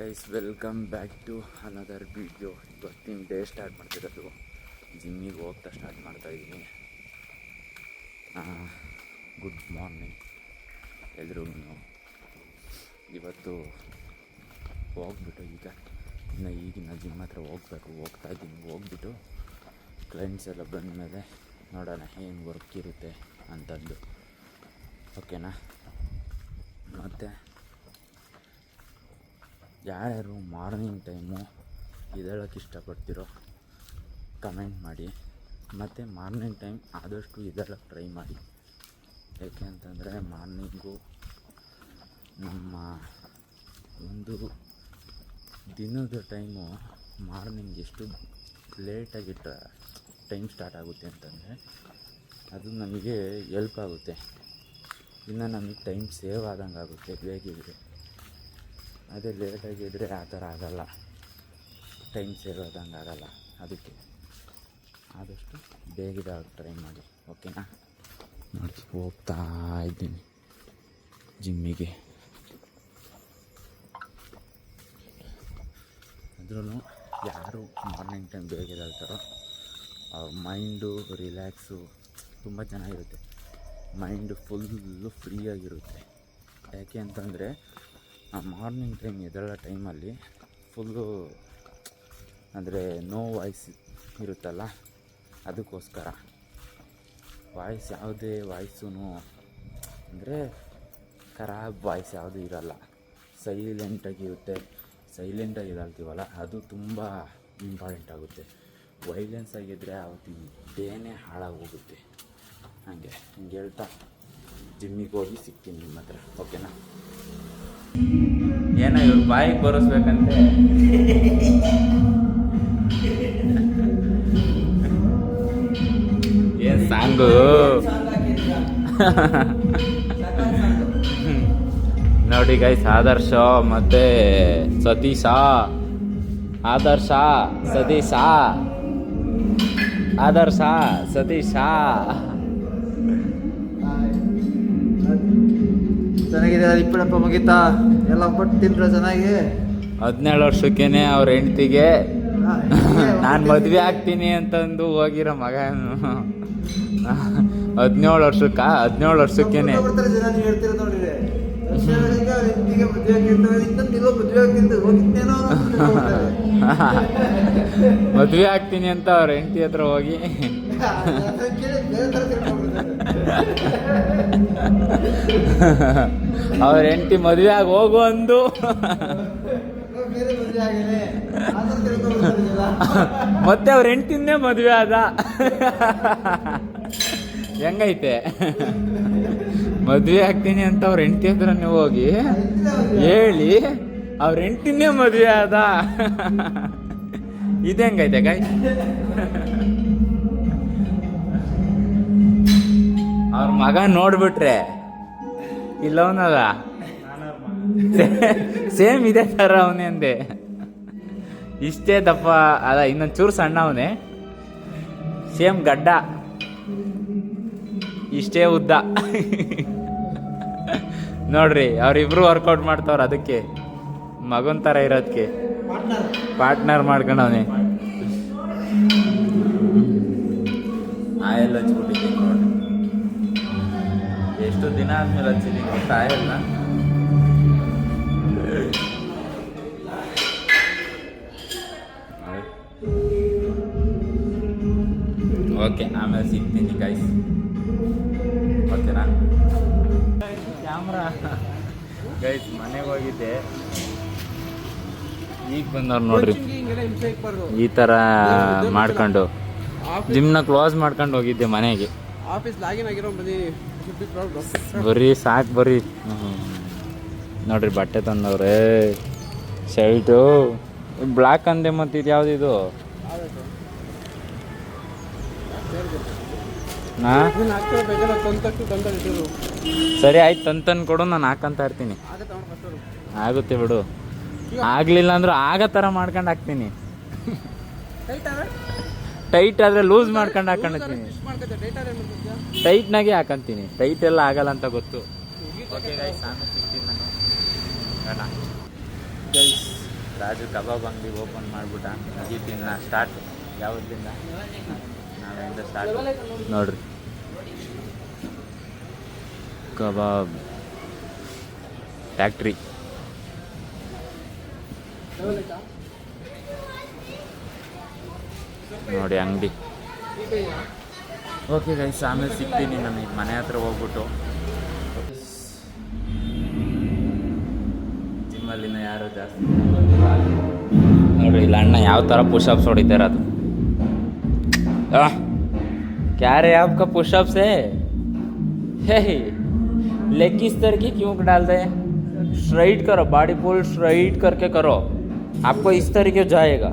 Guys welcome back to another video ಇವತ್ತಿನ day start ಮಾಡ್ತಿರೋದು. ಜಿಮ್ಮಿಗೆ ಹೋಗ್ತಾ ಸ್ಟಾರ್ಟ್ ಮಾಡ್ತಾ ಇದ್ದೀನಿ ಗುಡ್ ಮಾರ್ನಿಂಗ್ ಎಲ್ರಿಗೂ ಇವತ್ತು ಹೋಗ್ಬಿಟ್ಟು ಈಗ, ಇನ್ನು ಈಗಿನ ಜಿಮ್ ಹತ್ರ ಹೋಗ್ಬೇಕು, ಹೋಗ್ತಾ ಇದ್ದೀನಿ ಹೋಗ್ಬಿಟ್ಟು ಕ್ಲೈಂಟ್ಸ್ ಎಲ್ಲ ಬಂದಮೇಲೆ ನೋಡೋಣ ಏನು ವರ್ಕ್ ಇರುತ್ತೆ ಅಂತಂದು. ಓಕೆನಾ ಮತ್ತು? ಯಾರ್ಯಾರು ಮಾರ್ನಿಂಗ್ ಟೈಮು ಎದ್ದೇಳೋಕ್ಕೆ ಇಷ್ಟಪಡ್ತಿರೋ ಕಮೆಂಟ್ ಮಾಡಿ. ಮತ್ತು ಮಾರ್ನಿಂಗ್ ಟೈಮ್ ಆದಷ್ಟು ಎದ್ದೇಳೋಕ್ಕೆ ಟ್ರೈ ಮಾಡಿ. ಏಕೆ ಅಂತಂದರೆ ಮಾರ್ನಿಂಗು ನಮ್ಮ ಒಂದು ದಿನದ ಟೈಮು ಮಾರ್ನಿಂಗ್ ಎಷ್ಟು ಲೇಟಾಗಿ ಟೈಮ್ ಸ್ಟಾರ್ಟ್ ಆಗುತ್ತೆ ಅಂತಂದರೆ ಅದು ನಮಗೆ ಎಲ್ಪ್ ಆಗುತ್ತೆ. ಇನ್ನು ನಮಗೆ ಟೈಮ್ ಸೇವ್ ಆದಂಗೆ ಆಗುತ್ತೆ ಬೇಗಿದ್ರೆ ಅದೇ ಲೇಟಾಗಿದ್ದರೆ ಆ ಥರ ಆಗೋಲ್ಲ. ಟೈಮ್ ಸೇವ್ ಆದಂಗೆ ಆಗಲ್ಲ. ಅದಕ್ಕೆ ಆದಷ್ಟು ಬೇಗ ಟ್ರೈ ಮಾಡಿ. ಓಕೆನಾ? ನೋಡಿ ಹೋಗ್ತಾ ಇದ್ದೀನಿ ಜಿಮ್ಮಿಗೆ. ಅದ್ರೂ ಯಾರು ಮಾರ್ನಿಂಗ್ ಟೈಮ್ ಬೇಗ ಎದ್ದೇಳ್ತಾರೋ ಅವ್ರ ಮೈಂಡು ರಿಲ್ಯಾಕ್ಸು ತುಂಬ ಚೆನ್ನಾಗಿರುತ್ತೆ. ಮೈಂಡು ಫುಲ್ಲು ಫ್ರೀಯಾಗಿರುತ್ತೆ ಯಾಕೆ ಅಂತಂದರೆ ಆ ಮಾರ್ನಿಂಗ್ ಟೈಮ್ ಎದ್ದೇಳೋ ಟೈಮಲ್ಲಿ ಫುಲ್ಲು ಅಂದರೆ ನೋ ವಾಯ್ಸ್ ಇರುತ್ತಲ್ಲ, ಅದಕ್ಕೋಸ್ಕರ ವಾಯ್ಸ್ ಯಾವುದೇ ವಾಯ್ಸೂ ಅಂದರೆ ಖರಾಬ್ ವಾಯ್ಸ್ ಯಾವುದೂ ಇರಲ್ಲ. ಸೈಲೆಂಟಾಗಿರುತ್ತೆ ಸೈಲೆಂಟಾಗಿ ಇದಾಗ್ತೀವಲ್ಲ ಅದು ತುಂಬ ಇಂಪಾರ್ಟೆಂಟ್ ಆಗುತ್ತೆ. ವೈಲೆನ್ಸ್ ಆಗಿದ್ದರೆ ಅವತ್ತಿನ ಡೇನೇ ಹಾಳಾಗಿ ಹೋಗುತ್ತೆ ಹಾಗೆ, ಹಿಂಗೆ ಹೇಳ್ತಾ ಜಿಮ್ಮಿಗೆ ಹೋಗಿ ಸಿಗ್ತೀನಿ ನಿಮ್ಮ ಹತ್ರ ಓಕೆನಾ ಏನೋ ಇವ್ರು ಬಾಯಿಗೆ ಬರೆಸ್ಬೇಕಂತೆ. ಏನ್ ಸಾಂಗು? ನೋಡಿ ಗೈಸ್ ಆದರ್ಶ ಮತ್ತೆ ಸತೀಶ. ಆದರ್ಶ ಸತೀಶ. ಆದರ್ಶ, ಸತೀಶ. ಚೆನ್ನಾಗಿದೆ ಇಪ್ಪಳಪ್ಪ ಮುಗಿತಾ? ಎಲ್ಲ ಒಬ್ಬಟ್ಟು ತಿಂದ್ರ ಚೆನ್ನಾಗಿ? ಹದಿನೇಳು ವರ್ಷಕ್ಕೇನೆ ಅವ್ರ ಹೆಂಡ್ತಿಗೆ. ನಾನು ಮದ್ವೆ ಆಗ್ತೀನಿ ಅಂತಂದು ಹೋಗಿರೋ ಮಗನು ಹದಿನೇಳು ವರ್ಷಕ್ಕ? ಹದಿನೇಳು ವರ್ಷಕ್ಕೇನೆ. ಮದ್ವೆ ಆಗ್ತೀನಿ ಅಂತ ಅವ್ರ ಹೆಂಡತಿ ಹತ್ರ ಹೋಗಿ. ಅವ್ರ ಹೆಂಡತಿ ಮದುವೆ ಆಗಿ ಹೋಗು ಅಂದು. ಮತ್ತೆ ಅವ್ರ ಹೆಂಡತಿನೇ ಮದುವೆ ಆದ. ಹೆಂಗೈತೆ? ಮದುವೆ ಆಗ್ತೀನಿ ಅಂತ ಅವ್ರ ಹೆಂಡತಿ ನೀವು ಹೋಗಿ ಹೇಳಿ ಅವ್ರ ಹೆಂಡತಿನೇ ಮದುವೆ ಆದ. ಇದು ಹೆಂಗೈತೆ ಗಾಯ್ ಅವ್ರ ಮಗ ನೋಡ್ಬಿಟ್ರೆ ಇಲ್ಲವನಲ್ಲ? ಸೇಮ್ ಇದೆ ಥರ ಅವನೇ ಅಂದೆ. ಇಷ್ಟೇ ದಪ್ಪ ಅಲ್ಲ ಇನ್ನೊಂದು ಚೂರು ಸಣ್ಣ ಅವನೇ. ಸೇಮ್ ಗಡ್ಡ. ಇಷ್ಟೇ ಉದ್ದ. ನೋಡ್ರಿ ಅವ್ರಿಬ್ರು ವರ್ಕೌಟ್ ಮಾಡ್ತಾವ್ರ ಅದಕ್ಕೆ. ಮಗನ್ ಥರ ಇರೋದಕ್ಕೆ ಪಾರ್ಟ್ನರ್. ಮಾಡ್ಕೊಂಡವನೇ. ಆಯಲ್ ಚೂರು ಎಷ್ಟು ದಿನ ಆದ್ಮೇಲೆ ಹಚ್ಚಿದ್ದೀನಿ ಗೊತ್ತಾ? ಆಯಲ್ನ ಓಕೆ ಆಮೇಲೆ ಸಿಗ್ತೀನಿ ಗೈಸ್ ಓಕೆನಾ ಕ್ಯಾಮ್ರಾ ಗೈಸ್ ಮನೆಗೆ ಹೋಗಿದ್ದೆ. ಈಗ ಬಂದವ್ರು ನೋಡ್ರಿ. ಈ ಥರ ಮಾಡ್ಕೊಂಡು. ಜಿಮ್ನ ಕ್ಲೋಸ್ ಮಾಡ್ಕೊಂಡು ಹೋಗಿದ್ದೆ ಮನೆಗೆ. ಆಫೀಸ್ ಲಾಗಿನ್ ಆಗಿರೋ ಬಂದೀನಿ ಬರೀ ಸಾಕು ಬರ್ರಿ ನೋಡ್ರಿ ಬಟ್ಟೆ ತಂದವ್ರೆ. ಶರ್ಟು. ಬ್ಲ್ಯಾಕ್ ಅಂದೆ ಮತ್ತು ಇದು ಯಾವ್ದು ತಂದಿಟ್ಟಿರು ಸರಿ ಆಯ್ತು, ತಂದು ತಂದು ಕೊಡು, ನಾನು ಹಾಕಂತ ಇರ್ತೀನಿ. ಆಗುತ್ತೆ ಬಿಡು. ಆಗ್ಲಿಲ್ಲ ಅಂದ್ರೆ ಆಗ ಥರ ಮಾಡ್ಕೊಂಡು ಹಾಕ್ತೀನಿ. ಟೈಟ್ ಆದ್ರೆ ಲೂಸ್ ಮಾಡ್ಕೊಂಡು ಮಾಡ್ಕೊತೀಯ ಟೈಟ್ನಾಗೆ ಹಾಕಂತೀನಿ. ಟೈಟ್ ಎಲ್ಲ ಆಗಲ್ಲ ಅಂತ ಗೊತ್ತು. ಓಕೆ ಗೈಸ್ ನಾನು ಸಿಗ್ತೀನಿ ನಾನು. ಗೈಸ್ ರಾಜು ಕಬಾಬ್ ಅಂಗಡಿ ಓಪನ್ ಮಾಡಿಬಿಟ್ಟ. ಈ ತಿನ್ನ ಸ್ಟಾರ್ಟ್ ಯಾವ್ದಿಂದ ನಾಳೆಯಿಂದ ಸ್ಟಾರ್ಟ್ ನೋಡ್ರಿ. ಕಬಾಬ್ ಫ್ಯಾಕ್ಟ್ರಿ ನೋಡಿ ಅಂಗಡಿ ಓಕೆ ಗೈಸ್ ಆಮೇಲೆ ಸಿಗ್ತೀನಿ ನನಗೆ ಮನೆ ಹತ್ರ ಹೋಗ್ಬಿಟ್ಟು ಜಿಮ್ಮಲ್ಲಿನ ಯಾರು ಜಾಸ್ತಿ ನೋಡ್ರಿ ಇಲ್ಲ ಅಣ್ಣ ಯಾವ ಥರ ಪುಷಪ್ಸ್ ಹೊಡಿತಾರೆ ಅದು क्या रे आपका पुशअप्स है हे लेग किस तरह की क्यों डालते हैं स्ट्राइट करो बॉडी फुल स्ट्राइट करके करो आपको इस तरीके जाएगा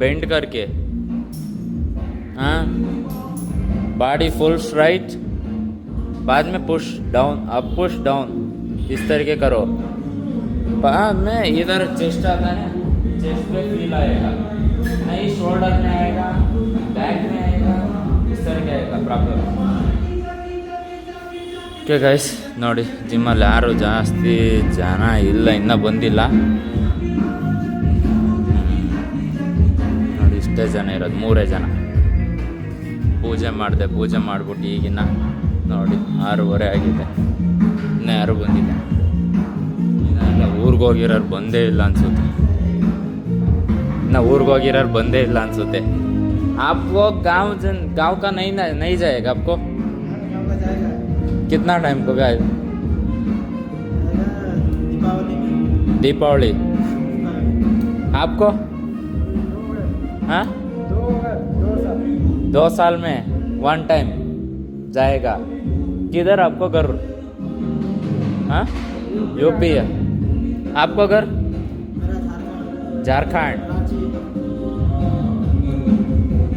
बेंड करके हाँ बॉडी फुल स्ट्राइट बाद में push down up push down इस तरीके करो बाद में इधर चेस्ट आता है चेस्ट पे फील आएगा नहीं शोल्डर में आएगा बैक में आएगा इस तरह के आएगा प्रॉपर ಓಕೆ ಗೈಸ್ ನೋಡಿ ಜಿಮ್ಮಲ್ಲಿ ಯಾರು ಜಾಸ್ತಿ ಜನ ಇಲ್ಲ ಇನ್ನೂ ಬಂದಿಲ್ಲ ನೋಡಿ ಇಷ್ಟೇ ಜನ ಇರೋದು ಮೂರೇ ಜನ ಪೂಜೆ ಮಾಡಿದೆ ಪೂಜೆ ಮಾಡಿಬಿಟ್ಟು ಈಗಿನ ನೋಡಿ ಆರೂವರೆ ಆಗಿದೆ ಇನ್ನೂ ಯಾರು ಬಂದಿಲ್ಲ ಇನ್ನೆಲ್ಲ ಊರಿಗೆ ಹೋಗಿರೋರು ಬಂದೇ ಇಲ್ಲ ಅನ್ಸುತ್ತೆ ಇನ್ನು ಊರಿಗೆ ಹೋಗಿರೋರು ಬಂದೇ ಇಲ್ಲ ಅನ್ಸುತ್ತೆ आपको गांव जन गांव का नहीं ना नहीं जाएगा आपको गाँव का जाएगा कितना टाइम को गया जाएगा दीपावली में दीपावली हाँ। आपको हाँ दो दो साल दो साल में वन टाइम जाएगा किधर आपको घर हाँ यूपी है आपको घर मेरा झारखंड झारखंड रांची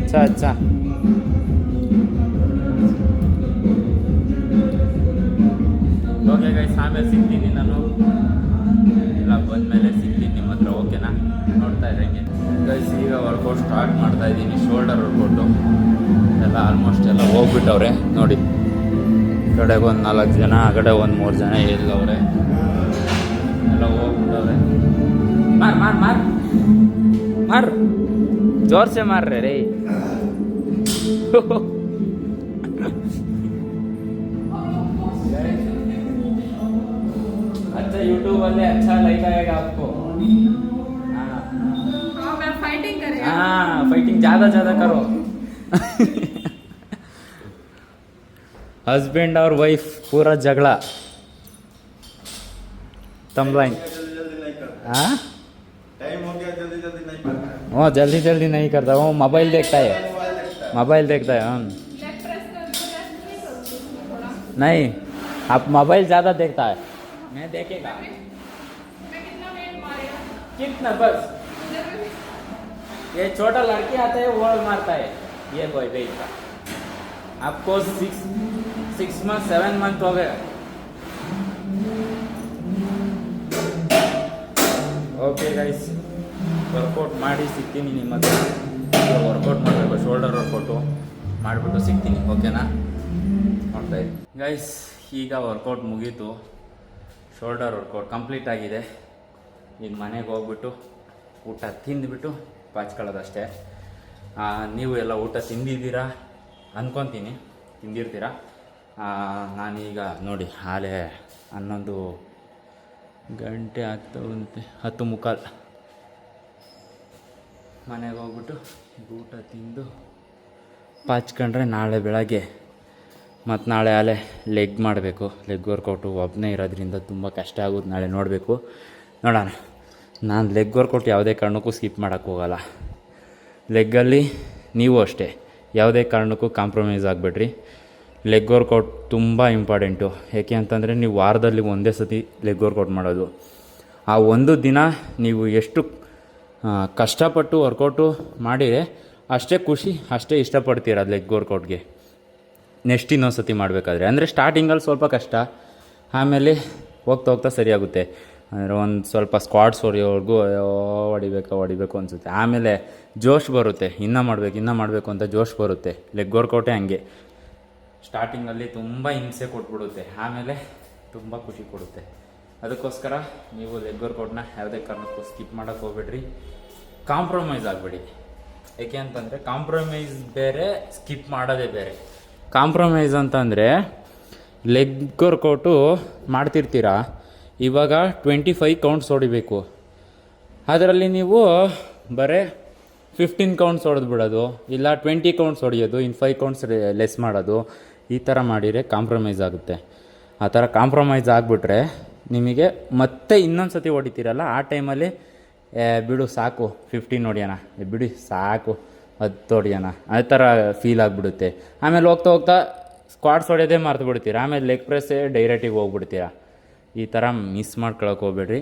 अच्छा अच्छा ಓಕೆ ಗೈಸ್ ಆಮೇಲೆ ಸಿಗ್ತೀನಿ ನಾನು ಎಲ್ಲ ಬಂದಮೇಲೆ ಸಿಗ್ತೀನಿ ನಿಮ್ಮ ಹತ್ರ ಓಕೆನಾ ನೋಡ್ತಾ ಇರಂಗೆ ಗೈಸ್ ಈಗ ವರ್ಕೌಟ್ ಸ್ಟಾರ್ಟ್ ಮಾಡ್ತಾ ಇದ್ದೀನಿ ಶೋಲ್ಡರ್ ವರ್ಕೌಟು ಎಲ್ಲ ಆಲ್ಮೋಸ್ಟ್ ಎಲ್ಲ ಹೋಗ್ಬಿಟ್ಟವ್ರೆ ನೋಡಿ ಈ ಕಡೆಗೆ ಒಂದು ನಾಲ್ಕು ಜನ ಆ ಕಡೆ ಒಂದು ಮೂರು ಜನ ಎಲ್ಲವ್ರೆ ಎಲ್ಲ ಹೋಗ್ಬಿಟ್ಟವ್ರೆ ಮಾರ್ ಮಾರ್ ಮಾರ್ ಮಾರ್ जोर से मार रहे रे अच्छा यूट्यूब वाले अच्छा लग आएगा आपको हाँ फाइटिंग ज़्यादा ज़्यादा करो। हस्बैंड और वाइफ पूरा झगड़ा। तमलाइन हाँ? वो जल्दी जल्दी नहीं करता वो मोबाइल देखता है। मोबाइल देखता है हम नहीं आप मोबाइल ज़्यादा देखता है। मैं देखेगा। कितना बस। ये छोटा लड़की आता है वो मारता है ये बॉय वेट का आपको six six month seven month हो गया ಓಕೆ ಗೈಸ್ ವರ್ಕೌಟ್ ಮಾಡಿ ಸಿಗ್ತೀನಿ ನಿಮ್ಮ ಹತ್ರ ವರ್ಕೌಟ್ ಮಾಡಬೇಕು ಶೋಲ್ಡರ್ ವರ್ಕೌಟು ಮಾಡಿಬಿಟ್ಟು ಸಿಗ್ತೀನಿ ಓಕೆನಾ ನೋಡ್ತಾ ಇದ್ದೀನಿ ಗೈಸ್ ಈಗ ವರ್ಕೌಟ್ ಮುಗೀತು ಶೋಲ್ಡರ್ ವರ್ಕೌಟ್ ಕಂಪ್ಲೀಟ್ ಆಗಿದೆ ಈಗ ಮನೆಗೆ ಹೋಗ್ಬಿಟ್ಟು ಊಟ ತಿಂದುಬಿಟ್ಟು ಪಾಚ್ಕೊಳ್ಳೋದಷ್ಟೇ. ಆ, ನೀವು ಎಲ್ಲ ಊಟ ತಿಂದಿದ್ದೀರಾ? ಅಂದ್ಕೊತೀನಿ ತಿಂದಿರ್ತೀರ? ನಾನೀಗ ನೋಡಿ ಹಾಲೆ ಹನ್ನೊಂದು ಗಂಟೆ ಆಗ್ತಾ ಹತ್ತು ಮುಕ್ಕಾಲು. ಮನೆಗೆ ಹೋಗ್ಬಿಟ್ಟು ಊಟ ತಿಂದು ಪಾಚ್ಕೊಂಡ್ರೆ ನಾಳೆ ಬೆಳಗ್ಗೆ ಮತ್ತು ನಾಳೆ ಆಲೆ ಲೆಗ್ ಮಾಡಬೇಕು. ಲೆಗ್ ವರ್ಕೌಟು ಒಬ್ಬನೇ ಇರೋದ್ರಿಂದ ತುಂಬ ಕಷ್ಟ ಆಗೋದು ನಾಳೆ ನೋಡಬೇಕು. ನೋಡೋಣ. ನಾನು ಲೆಗ್ ವರ್ಕೌಟ್ ಯಾವುದೇ ಕಾರಣಕ್ಕೂ ಸ್ಕಿಪ್ ಮಾಡೋಕ್ಕೆ ಹೋಗಲ್ಲ. ಲೆಗ್ಗಲ್ಲಿ ನೀವು ಅಷ್ಟೇ. ಯಾವುದೇ ಕಾರಣಕ್ಕೂ ಕಾಂಪ್ರಮೈಸ್ ಆಗಬೇಡ್ರಿ. ಲೆಗ್ ವರ್ಕೌಟ್ ತುಂಬ ಇಂಪಾರ್ಟೆಂಟು ಏಕೆ ಅಂತಂದರೆ ನೀವು ವಾರದಲ್ಲಿ ಒಂದೇ ಸತಿ ಲೆಗ್ ವರ್ಕೌಟ್ ಮಾಡೋದು. ಆ ಒಂದು ದಿನ ನೀವು ಎಷ್ಟು ಕಷ್ಟಪಟ್ಟು ವರ್ಕೌಟು ಮಾಡಿದರೆ ಅಷ್ಟೇ ಖುಷಿ, ಅಷ್ಟೇ ಇಷ್ಟಪಡ್ತೀರ ಲೆಗ್ ವರ್ಕೌಟ್ಗೆ ನೆಕ್ಸ್ಟ್ ಇನ್ನೊಂದು ಸತಿ ಮಾಡಬೇಕಾದ್ರೆ. ಅಂದರೆ ಸ್ಟಾರ್ಟಿಂಗಲ್ಲಿ ಸ್ವಲ್ಪ ಕಷ್ಟ. ಆಮೇಲೆ ಹೋಗ್ತಾ ಹೋಗ್ತಾ ಸರಿಯಾಗುತ್ತೆ ಒಂದು ಸ್ವಲ್ಪ ಸ್ಕ್ವಾಡ್ಸ್ ಹೊಡೆಯೋವರೆಗೂ ಅಯ್ಯೋ, ಹೊಡಿಬೇಕು ಹೊಡಿಬೇಕು ಅನಿಸುತ್ತೆ. ಆಮೇಲೆ ಜೋಶ್ ಬರುತ್ತೆ. ಇನ್ನೂ ಮಾಡಬೇಕು ಇನ್ನೂ ಮಾಡಬೇಕು ಅಂತ ಜೋಶ್ ಬರುತ್ತೆ. ಲೆಗ್ ವರ್ಕೌಟೇ ಹಂಗೆ. ಸ್ಟಾರ್ಟಿಂಗಲ್ಲಿ ತುಂಬ ಹಿಂಸೆ ಕೊಟ್ಬಿಡುತ್ತೆ. ಆಮೇಲೆ ತುಂಬ ಖುಷಿ ಕೊಡುತ್ತೆ. ಅದಕ್ಕೋಸ್ಕರ ನೀವು ಲೆಗ್ ವರ್ಕೌಟ್ನ ಯಾವುದೇ ಕಾರಣಕ್ಕೂ ಸ್ಕಿಪ್ ಮಾಡೋಕ್ಕೆ ಹೋಗ್ಬೇಡ್ರಿ. ಕಾಂಪ್ರಮೈಸ್ ಆಗಬೇಡಿ. ಏಕೆ ಅಂತಂದರೆ ಕಾಂಪ್ರಮೈಸ್ ಬೇರೆ ಸ್ಕಿಪ್ ಮಾಡೋದೇ ಬೇರೆ. ಕಾಂಪ್ರಮೈಸ್ ಅಂತಂದರೆ ಲೆಗ್ ವರ್ಕೌಟು ಮಾಡ್ತಿರ್ತೀರಾ? ಇವಾಗ ಟ್ವೆಂಟಿ ಫೈವ್ ಕೌಂಟ್ಸ್ ಹೊಡಿಬೇಕು. ಅದರಲ್ಲಿ ನೀವು ಬರೀ ಫಿಫ್ಟೀನ್ ಕೌಂಟ್ಸ್ ಹೊಡೆದು ಬಿಡೋದು, ಇಲ್ಲ ಟ್ವೆಂಟಿ ಕೌಂಟ್ಸ್ ಹೊಡೆಯೋದು ಇನ್ನು ಫೈವ್ ಕೌಂಟ್ಸ್ ಲೆಸ್ ಮಾಡೋದು, ಈ ಥರ ಮಾಡಿದರೆ ಕಾಂಪ್ರಮೈಸ್ ಆಗುತ್ತೆ. ಆ ಥರ ಕಾಂಪ್ರಮೈಸ್ ಆಗಿಬಿಟ್ರೆ ನಿಮಗೆ ಮತ್ತೆ ಇನ್ನೊಂದು ಸತಿ ಹೊಡಿತೀರಲ್ಲ, ಆ ಟೈಮಲ್ಲಿ ಬಿಡು ಸಾಕು ಫಿಫ್ಟೀನ್ ಹೊಡಿಯೋಣ ಬಿಡಿ ಸಾಕು, ಹತ್ತು ಹೊಡಿಯೋಣ, ಆ ಥರ ಫೀಲ್ ಆಗಿಬಿಡುತ್ತೆ. ಆಮೇಲೆ ಹೋಗ್ತಾ ಹೋಗ್ತಾ ಸ್ಕ್ವಾಡ್ಸ್ ಹೊಡೆಯೋದೇ ಮರ್ತು ಬಿಡ್ತೀರಾ ಆಮೇಲೆ ಲೆಗ್ ಪ್ರೆಸ್ಸೇ ಡೈರೆಕ್ಟಿಗೆ ಹೋಗ್ಬಿಡ್ತೀರಾ. ಈ ಥರ ಮಿಸ್ ಮಾಡ್ಕೊಳಕ್ಕೆ ಹೋಗ್ಬೇಡ್ರಿ.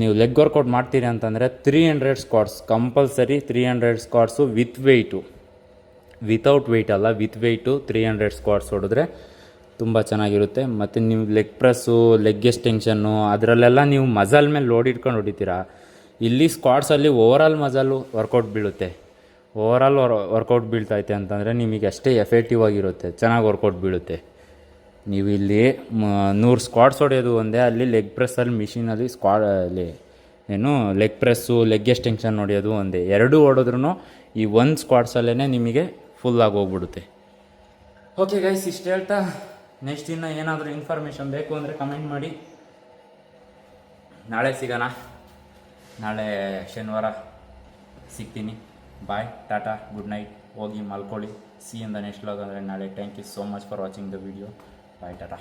ನೀವು ಲೆಗ್ ವರ್ಕೌಟ್ ಮಾಡ್ತೀರಿ ಅಂತಂದರೆ three hundred squats compulsory three hundred squats with weight without weight ಅಲ್ಲ with weight three hundred squats ಹೊಡೆದ್ರೆ ತುಂಬ ಚೆನ್ನಾಗಿರುತ್ತೆ. ಮತ್ತು ನೀವು ಲೆಗ್ ಪ್ರೆಸ್ಸು ಲೆಗ್ ಎಕ್ಸ್ಟೆನ್ಷನ್ನು ಅದರಲ್ಲೆಲ್ಲ ನೀವು ಮಜಲ್ ಮೇಲೆ ಲೋಡ್ ಇಟ್ಕೊಂಡು ಹೊಡಿತೀರಾ. ಇಲ್ಲಿ ಸ್ಕ್ವಾಟ್ಸಲ್ಲಿ ಓವರಾಲ್ ಮಜಲು ವರ್ಕೌಟ್ ಬೀಳುತ್ತೆ. ಓವರಾಲ್ ವರ್ ವರ್ಕೌಟ್ ಬೀಳ್ತೈತೆ ಅಂತಂದರೆ ನಿಮಗೆ ಅಷ್ಟೇ ಎಫೆಕ್ಟಿವ್ ಆಗಿರುತ್ತೆ. ಚೆನ್ನಾಗಿ ವರ್ಕೌಟ್ ಬೀಳುತ್ತೆ. ನೀವು ಇಲ್ಲಿ ನೂರು ಸ್ಕ್ವಾಡ್ಸ್ ಹೊಡೆಯೋದು ಒಂದೇ, ಅಲ್ಲಿ ಲೆಗ್ ಪ್ರೆಸ್ಸಲ್ಲಿ ಮಿಷಿನಲ್ಲಿ ಸ್ಕ್ವಾಡ್ ಅಲ್ಲಿ ಏನು ಲೆಗ್ ಪ್ರೆಸ್ಸು ಲೆಗ್ ಎಕ್ಸ್ಟೆನ್ಷನ್ ಹೊಡೆಯೋದು ಒಂದೇ. ಎರಡೂ ಹೊಡೆದ್ರೂ ಈ ಒಂದು ಸ್ಕ್ವಾಡ್ಸಲ್ಲೇ ನಿಮಗೆ ಫುಲ್ ಆಗಿ ಹೋಗ್ಬಿಡುತ್ತೆ. ಓಕೆ ಗೈಸ್ ಇಷ್ಟು ಹೇಳ್ತಾ. ನೆಕ್ಸ್ಟ್ ಇನ್ನು ಏನಾದರೂ ಇನ್ಫಾರ್ಮೇಷನ್ ಬೇಕು ಅಂದರೆ ಕಮೆಂಟ್ ಮಾಡಿ. ನಾಳೆ ಸಿಗೋಣ. ನಾಳೆ ಶನಿವಾರ ಸಿಗ್ತೀನಿ. ಬಾಯ್ ಟಾಟಾ ಗುಡ್ ನೈಟ್ ಹೋಗಿ ಮಲ್ಕೊಳ್ಳಿ. See in the next vlog ಅಂದರೆ ನಾಳೆ. Thank you so much for watching the video bye Tata